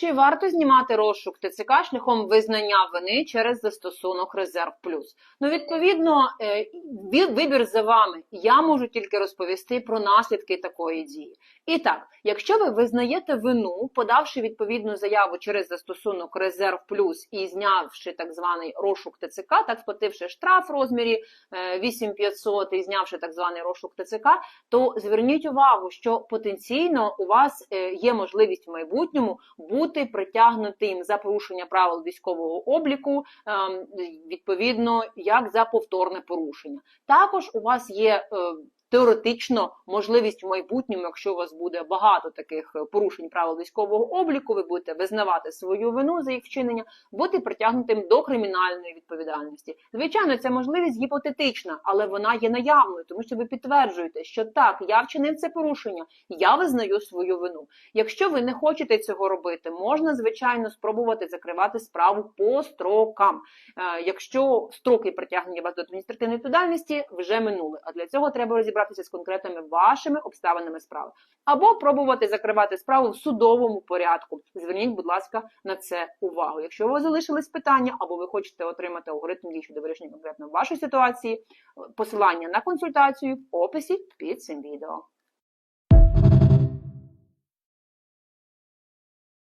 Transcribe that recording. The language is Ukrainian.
Чи варто знімати розшук ТЦК шляхом визнання вини через застосунок Резерв Плюс? Ну, відповідно, е, вибір за вами. Я можу тільки розповісти про наслідки такої дії. І так, якщо ви визнаєте вину, подавши відповідну заяву через застосунок Резерв Плюс і знявши так званий розшук ТЦК, так сплативши штраф в розмірі е, 8500 і знявши так званий розшук ТЦК, то зверніть увагу, що потенційно у вас е, є можливість в майбутньому бути притягнутим за порушення правил військового обліку, ем, відповідно, як за повторне порушення. Також у вас є е, теоретично можливість в майбутньому, якщо у вас буде багато таких е, порушень правил військового обліку, ви будете визнавати свою вину за їх вчинення, бути притягнутим до кримінальної відповідальності. Звичайно, ця можливість гіпотетична, але вона є наявною, тому що ви підтверджуєте, що так, я вчинив це порушення, я визнаю свою вину. Якщо ви не хочете цього робити, можна звичайно спробувати закривати справу по строкам. Е, Якщо строки притягнення вас до адміністративної відповідальності вже минули, а для цього треба розібратися з конкретними вашими обставинами справи, або пробувати закривати справу в судовому порядку. Зверніть, будь ласка, на це увагу. Якщо у вас залишились питання, або ви хочете отримати алгоритм дій щодо вирішення конкретно вашої ситуації, посилання на консультацію в описі під цим відео.